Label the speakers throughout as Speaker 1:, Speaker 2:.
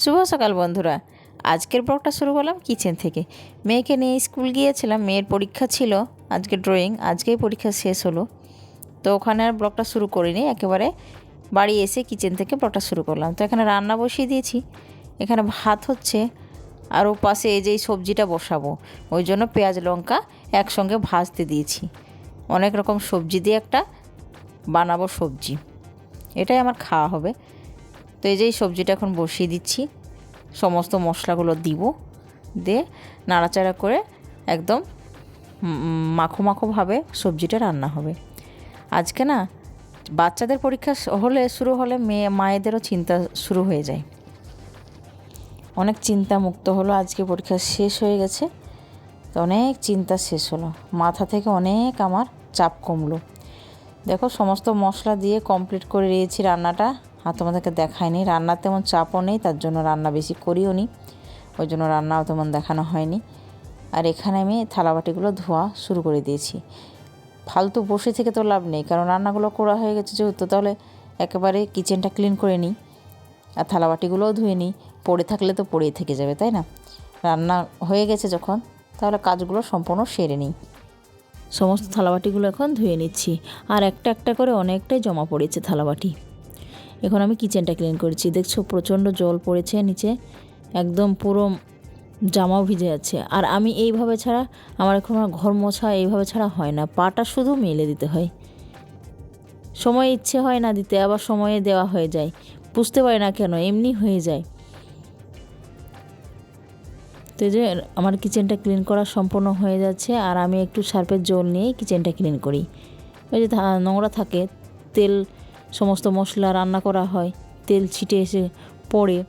Speaker 1: শুভ সকাল বন্ধুরা। আজকের ব্লগটা শুরু করলাম কিচেন থেকে। মেয়েকে নিয়ে স্কুল গিয়েছিলাম, মেয়ের পরীক্ষা ছিল, আজকে ড্রয়িং আজকেই পরীক্ষা শেষ হলো। তো ওখানে আর ব্লগটা শুরু করিনি, একেবারে বাড়ি এসে কিচেন থেকে ব্লগটা শুরু করলাম। তো এখানে রান্না বসিয়ে দিয়েছি, এখানে ভাত হচ্ছে, আর ও পাশে এই যে এই সবজিটা বসাবো, ওই জন্য পেঁয়াজ, লঙ্কা একসঙ্গে ভাজতে দিয়েছি। অনেক রকম সবজি দিয়ে একটা বানাবো সবজি, এটাই আমার খাওয়া হবে। তো এই যে সবজিটা এখন বসিয়ে দিচ্ছি। সমস্ত মশলাগুলো দিব দিয়ে নাড়াচাড়া করে একদম মাখো মাখোভাবে সবজিটা রান্না হবে। আজকে না বাচ্চাদের পরীক্ষা হলে শুরু হলে মেয়ে মায়েদেরও চিন্তা শুরু হয়ে যায়। অনেক চিন্তা মুক্ত হলো, আজকে পরীক্ষা শেষ হয়ে গেছে। তো অনেক চিন্তা শেষ হলো। মাথা থেকে অনেক আমার চাপ কমলো। দেখো, সমস্ত মশলা দিয়ে কমপ্লিট করে দিয়েছি রান্নাটা। আর তোমাদেরকে দেখায়নি। রান্নার তেমন চাপও নেই, তার জন্য রান্না বেশি করিও নি। ওই জন্য রান্নাও তেমন দেখানো হয়নি। আর এখানে আমি থালাবাটিগুলো ধোয়া শুরু করে দিয়েছি। ফালতু বসে থেকে তো লাভ নেই, কারণ রান্নাগুলো করা হয়ে গেছে যেহেতু, তাহলে একেবারে কিচেনটা ক্লিন করে নিই আর থালাবাটিগুলোও ধুয়ে নিই। পড়ে থাকলে তো পড়েই থেকে যাবে, তাই না? রান্না হয়ে গেছে যখন, তাহলে কাজগুলো সম্পূর্ণ সেরে নিই। সমস্ত থালাবাটিগুলো এখন ধুয়ে নিচ্ছি। আর একটা একটা করে অনেকটাই জমা পড়েছে থালাবাটি। এখন আমি কিচেনটা ক্লিন করেছি। দেখছ, প্রচণ্ড জল পড়েছে নিচে, একদম পুরো জামাও ভিজে যাচ্ছে। আর আমি এইভাবে ছাড়া, আমার এখন আর ঘর মোছা এইভাবে ছাড়া হয় না। পাটা শুধু মেলে দিতে হয়। সময় ইচ্ছে হয় না দিতে, আবার সময়ে দেওয়া হয়ে যায়। বুঝতে পারি না কেন, এমনি হয়ে যায়। তো যে, আমার কিচেনটা ক্লিন করা সম্পূর্ণ হয়ে যাচ্ছে, আর আমি একটু সার্পের জল নিয়ে কিচেনটা ক্লিন করি। ওই যে নোংরা থাকে, তেল সমস্ত মশলা রান্না করা হয়। তেল ছিটে এসে পড়ে,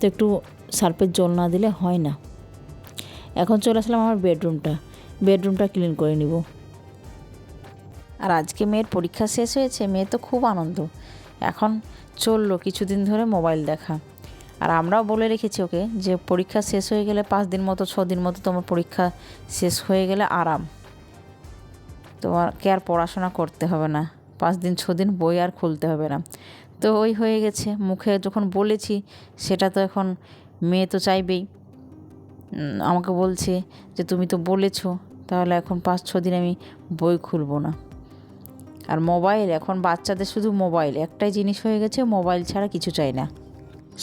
Speaker 1: তো একটু সার্ফের জল না দিলে হয় না। এখন চলে আসলাম আমার বেডরুমটা। বেডরুমটা ক্লিন করে নিব। আর আজকে মেয়ের পরীক্ষা শেষ হয়েছে, মেয়ে তো খুব আনন্দ। এখন চলল কিছুদিন ধরে মোবাইল দেখা। আর আমরাও বলে রেখেছি ওকে যে পরীক্ষা শেষ হয়ে গেলে পাঁচ দিন মতো, ছ দিন মতো তোমার পরীক্ষা শেষ হয়ে গেলে আরাম। তোমাকে আর পড়াশোনা করতে হবে না। পাঁচ দিন, ছ দিন বই আর খুলতে হবে না। তো ওই হয়ে গেছে। মুখে যখন বলেছি, সেটা তো এখন মেয়ে তো চাইবেই। আমাকে বলছে যে, তুমি তো বলেছ, তাহলে এখন পাঁচ, ছ দিন আমি বই খুলবো না। আর মোবাইল, এখন বাচ্চাদের শুধু মোবাইল। একটাই জিনিস হয়ে গেছে, মোবাইল ছাড়া কিছু চাই না।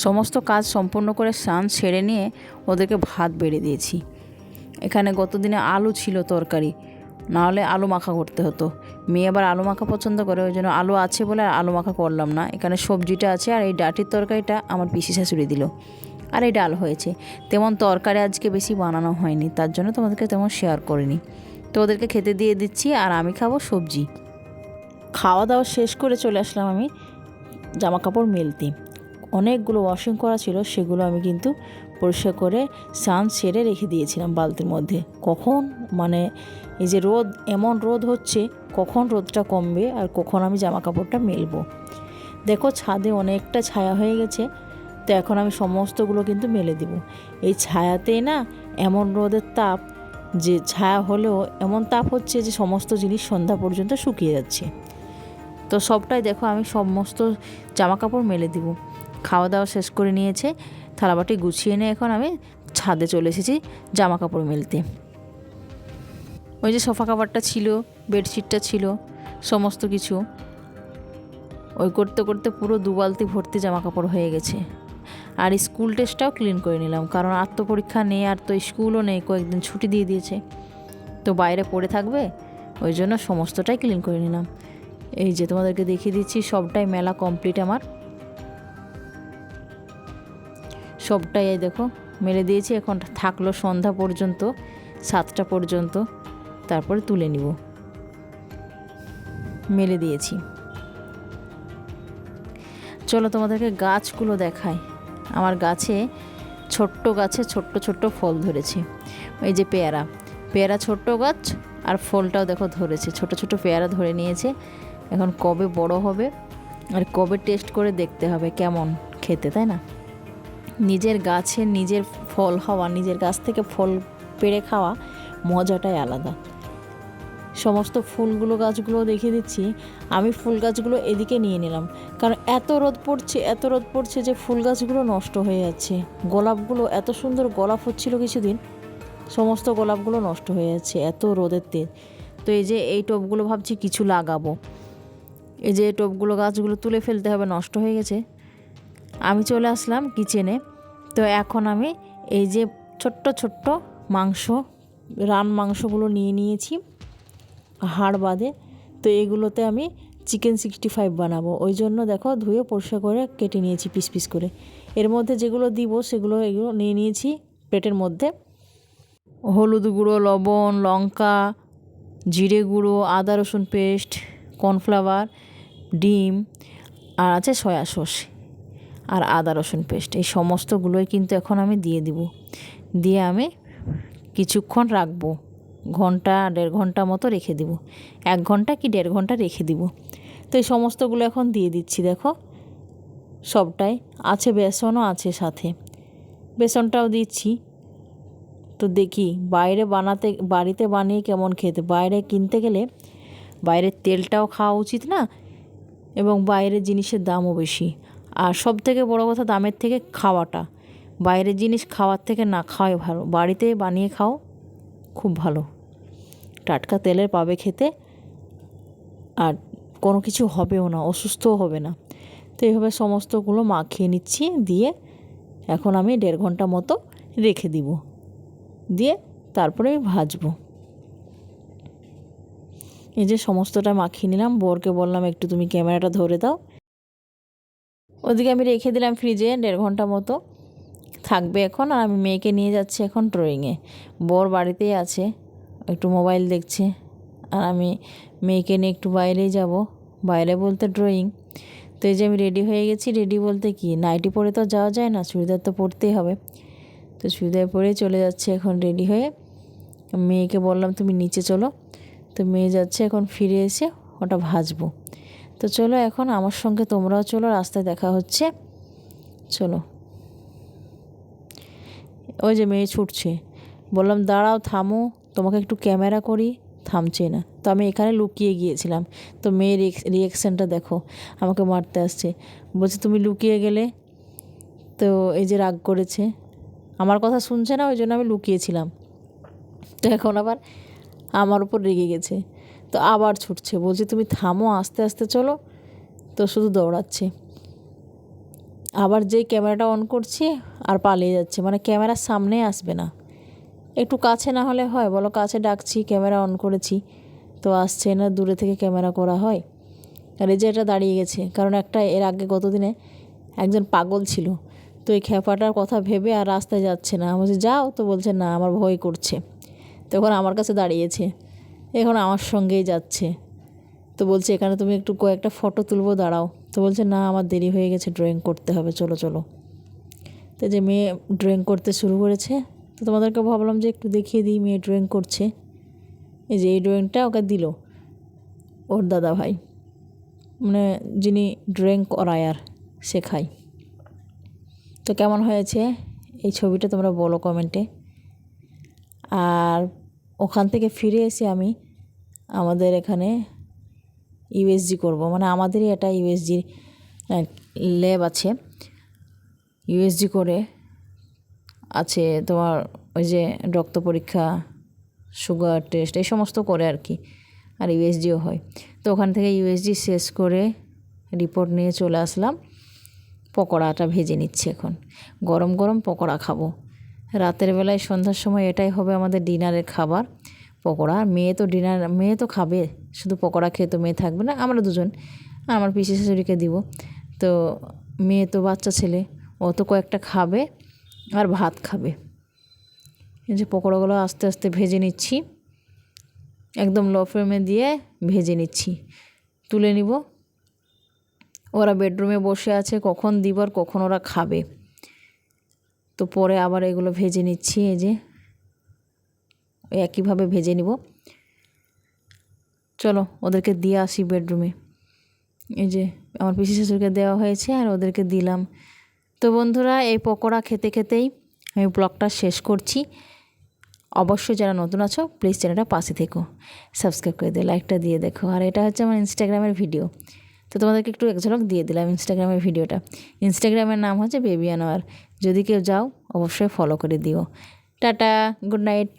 Speaker 1: সমস্ত কাজ সম্পূর্ণ করে স্নান সেরে নিয়ে ওদেরকে ভাত বেড়ে দিয়েছি। এখানে গত দিনে আলু ছিল তরকারি। নাহলে আলু মাখা করতে হতো। মেয়ে আবার আলু মাখা পছন্দ করে, ওই জন্য আলু আছে বলে আর আলু মাখা করলাম না। এখানে সবজিটা আছে আর এই ডাটির তরকারিটা আমার পিসি শাশুড়ি দিল। আর এই ডাল হয়েছে। তেমন তরকারি আজকে বেশি বানানো হয়নি, তার জন্য তোমাদেরকে তেমন শেয়ার করিনি। তো ওদেরকে খেতে দিয়ে দিচ্ছি আর আমি খাব সবজি। খাওয়া দাওয়া শেষ করে চলে আসলাম আমি জামা কাপড় মেলতে। অনেকগুলো ওয়াশিং করা ছিল, সেগুলো আমি কিন্তু পরিষ্কার করে স্নান সেরে রেখে দিয়েছিলাম বালতির মধ্যে। কখন? মানে এই যে রোদ, এমন রোদ হচ্ছে, কখন রোদটা কমবে আর কখন আমি জামা কাপড়টা মেলবো? দেখো, ছাদে অনেকটা ছায়া হয়ে গেছে, তো এখন আমি সমস্তগুলো কিন্তু মেলে দিব। এই ছায়াতেই না এমন রোদের তাপ যে ছায়া হলেও এমন তাপ হচ্ছে যে সমস্ত জিনিস সন্ধ্যা পর্যন্ত শুকিয়ে যাচ্ছে। তো সবটাই দেখো আমি সমস্ত জামা কাপড় মেলে দিব। খাওয়া দাওয়া শেষ করে নিয়েছে। থালাবাটি গুছিয়ে নিয়ে এখন আমি ছাদে চলে এসেছি জামা কাপড় মেলতে। ওই যে সোফা কাভারটা ছিল, বেডশিটটা ছিল, সমস্ত কিছু। ওই করতে করতে পুরো দুবালতি ভর্তি জামা কাপড় হয়ে গেছে। আর স্কুল টেস্টটাও ক্লিন করে নিলাম, কারণ তো পরীক্ষা নেই আর তো স্কুলও নেই, কয়েকদিন ছুটি দিয়ে দিয়েছে। তো বাইরে পড়ে থাকবে, ওই জন্য সমস্তটাই ক্লিন করে নিলাম। এই যে তোমাদেরকে দেখিয়ে দিচ্ছি, সবটাই মেলা কমপ্লিট আমার। সবটাই দেখো মেলে দিয়েছি। এখন থাকল সন্ধ্যা পর্যন্ত, সাতটা পর্যন্ত। তারপরে তুলে নিব। মেলে দিয়েছি। চলো তোমাদেরকে গাছগুলো দেখাই। আমার গাছে ছোট্ট গাছে ছোট্ট ছোট্ট ফল ধরেছে। এই যে পেয়ারা। পেয়ারা ছোট্ট গাছ আর ফলটাও দেখো ধরেছে। ছোট ছোট পেয়ারা ধরে নিয়েছে। এখন কবে বড় হবে আর কবে টেস্ট করে দেখতে হবে কেমন খেতে, তাই না? নিজের গাছে নিজের ফল হওয়া, নিজের গাছ থেকে ফল পেড়ে খাওয়া মজাটাই আলাদা। সমস্ত ফুলগুলো গাছগুলো দেখিয়ে দিচ্ছি। আমি ফুল গাছগুলো এদিকে নিয়ে নিলাম। কারণ এত রোদ পড়ছে, এত রোদ পড়ছে যে ফুল গাছগুলো নষ্ট হয়ে যাচ্ছে। গোলাপগুলো এত সুন্দর গোলাপ হচ্ছিল কিছুদিন, সমস্ত গোলাপগুলো নষ্ট হয়ে যাচ্ছে, এত রোদের তেজ। তো এই যে এই টবগুলো ভাবছি কিছু লাগাবো। এই যে টবগুলো গাছগুলো তুলে ফেলতে হবে, নষ্ট হয়ে গেছে। আমি চলে আসলাম কিচেনে তো এখন আমি এই যে ছোট্ট ছোট্ট মাংস, রান মাংসগুলো নিয়ে নিয়েছি, হাড় বাদে। তো এগুলোতে আমি চিকেন সিক্সটি ফাইভ বানাবো। ওই জন্য দেখো ধুয়ে পরিষ্কার করে কেটে নিয়েছি পিস পিস করে। এর মধ্যে যেগুলো দিব সেগুলো এগুলো নিয়ে নিয়েছি প্লেটের মধ্যে। হলুদ গুঁড়ো, লবণ, লঙ্কা, জিরে গুঁড়ো, আদা রসুন পেস্ট কর্নফ্লাওয়ার ডিম, আর আছে সয়া সস। আর আদা, রসুন পেস্ট এই সমস্তগুলোই কিন্তু এখন আমি দিয়ে দিব। দিয়ে আমি কিছুক্ষণ রাখব। ঘণ্টা, দেড় ঘণ্টা মতো রেখে দিব। এক ঘণ্টা কি দেড় ঘণ্টা রেখে দিব। তো এই সমস্তগুলো এখন দিয়ে দিচ্ছি, দেখো। সবটাই আছে, বেসনও আছে সাথে। বেসনটাও দিচ্ছি। তো দেখি বাইরে বানাতে, বাড়িতে বানিয়ে কেমন খেতে। বাইরে কিনতে গেলে বাইরের তেলটাও খাওয়া উচিত না, এবং বাইরের জিনিসের দামও বেশি। আর সব থেকে বড়ো কথা দামের থেকে খাওয়াটা। বাইরের জিনিস খাওয়ার থেকে না খাওয়াই ভালো। বাড়িতে বানিয়ে খাও, খুব ভালো। টাটকা তেলের পাবে খেতে, আর কোনো কিছু হবেও না, অসুস্থও হবে না। তো এইভাবে সমস্তগুলো মাখিয়ে নিচ্ছি, দিয়ে এখন আমি দেড় ঘণ্টা মতো রেখে দিব। দিয়ে তারপরে আমি ভাজবো। এই যে সমস্তটা মাখিয়ে নিলাম, বরকে বললাম, একটু তুমি ক্যামেরাটা ধরে দাও। ওদিকে আমি রেখে দিলাম ফ্রিজে দেড় ঘণ্টা মতো। থাকবে এখন, আর আমি মেয়েকে নিয়ে যাচ্ছি এখন ড্রয়িংয়ে বর বাড়িতেই আছে, একটু মোবাইল দেখছে। আর আমি মেয়েকে নিয়ে একটু বাইরেই যাব, বাইরে বলতে ড্রয়িং তো এই যে আমি রেডি হয়ে গেছি রেডি বলতে কি? নাইটি পরে তো যাওয়া যায় না, চুড়িদার তো পরতেই হবে। তো চুড়িদার পরেই চলে যাচ্ছে এখন রেডি হয়ে। মেয়েকে বললাম, তুমি নিচে চলো। তো মেয়ে যাচ্ছে এখন ফিরে এসে, ওটা ভাজবো। তো চলো এখন আমার সঙ্গে তোমরাও চলো, রাস্তায় দেখা হচ্ছে। চলো। ওই যে মেয়ে ছুটছে। বললাম, দাঁড়াও, থামো, তোমাকে একটু ক্যামেরা করি। থামছে না। তো আমি এখানে লুকিয়ে গিয়েছিলাম। তো মেয়ের রিয়াকশানটা দেখো, আমাকে মারতে আসছে। বলছে, তুমি লুকিয়ে গেলে? তো এই যে রাগ করেছে। আমার কথা শুনছে না, ওই জন্য আমি লুকিয়েছিলাম। তো এখন আবার আমার উপর রেগে গেছে। তো আবার ছুটছে। বলছে, তুমি থামো, আস্তে আস্তে চলো। তো শুধু দৌড়াচ্ছে। আবার যেই ক্যামেরাটা অন করছি আর পালিয়ে যাচ্ছে। মানে ক্যামেরার সামনে আসবে না। একটু কাছে না হলে হয়, বলো কাছে ডাকছি, ক্যামেরা অন করেছি। তো আসছে না, দূরে থেকে ক্যামেরা করা হয়। আর এই যে এটা দাঁড়িয়ে গেছে। কারণ একটা, এর আগে গত দিনে একজন পাগল ছিল। তো এই খেপাটার কথা ভেবে আর রাস্তায় যাচ্ছে না। বলছে, যাও। তো বলছে, না, আমার ভয় করছে। তখন আমার কাছে দাঁড়িয়েছে। এখন আমার সঙ্গেই যাচ্ছে। তো বলছে, এখানে তুমি একটু কয়েকটা ফটো তুলবো, দাঁড়াও। তো বলছে, না, আমার দেরি হয়ে গেছে ড্রয়িং করতে হবে, চলো চলো। তো যে মেয়ে ড্রয়িং করতে শুরু করেছে, তো তোমাদেরকে ভাবলাম যে একটু দেখিয়ে দিই, মেয়ে ড্রয়িং করছে। এই যে এই ড্রয়িংটা ওকে দিল ওর দাদা ভাই। মানে যিনি ড্রয়িং করায় আর শেখায়। তো কেমন হয়েছে? এই ছবিটা তোমরা বলো কমেন্টে আর ওখান থেকে ফিরে এসে আমি আমাদের এখানে ইউএসজি করব। মানে আমাদেরই এটা ইউএসজির ল্যাব আছে। ইউএসজি করে আছে তোমার ওই যে রক্ত পরীক্ষা সুগার টেস্ট এই সমস্ত করে আর কি। আর ইউএসজিও হয়। তো ওখান থেকে ইউএসজি শেষ করে রিপোর্ট নিয়ে চলে আসলাম। পকোড়াটা ভেজে নিচ্ছি এখন। গরম গরম পকোড়া খাব। রাতের বেলায় সন্ধ্যার সময় এটাই হবে আমাদের ডিনারের খাবার, পকোড়া। মেয়ে তো ডিনার, মেয়ে তো খাবে, শুধু পকোড়া খেয়ে তো মেয়ে থাকবে না, আমরা দুজন। আমার পিসি শাশুড়িকে দিব। তো মেয়ে তো বাচ্চা ছেলে, ও তো কয়েকটা খাবে আর ভাত খাবে। এই যে পকোড়াগুলো আস্তে আস্তে ভেজে নিচ্ছি। একদম লো ফ্লেমে দিয়ে ভেজে নিচ্ছি। তুলে নিব। ওরা বেডরুমে বসে আছে, কখন দিব আর কখন ওরা খাবে। তো পরে আবার এগুলো ভেজে নিচ্ছি, এই যে। একইভাবে ভেজে নিব। চলো, ওদেরকে দিয়ে আসি বেডরুমে। এই যে, আমার পিসি শাশুড়িকে দেওয়া হয়েছে আর ওদেরকে দিলাম। তো বন্ধুরা, এই পকোড়া খেতে খেতেই আমি ব্লগটা শেষ করছি। অবশ্যই যারা নতুন আছো প্লিজ চ্যানেলটা পাশে থেকো। সাবস্ক্রাইব করে দিও লাইকটা দিয়ে দেখো। আর এটা হচ্ছে আমার ইনস্টাগ্রামের ভিডিও তো তোমাদেরকে একটু এক ঝলক দিয়ে দিলাম ইনস্টাগ্রামের ভিডিওটা। ইনস্টাগ্রামের নাম হচ্ছে বেবি আনোয়ার যদি কেউ যাও, অবশ্যই ফলো করে দিও। Tata good night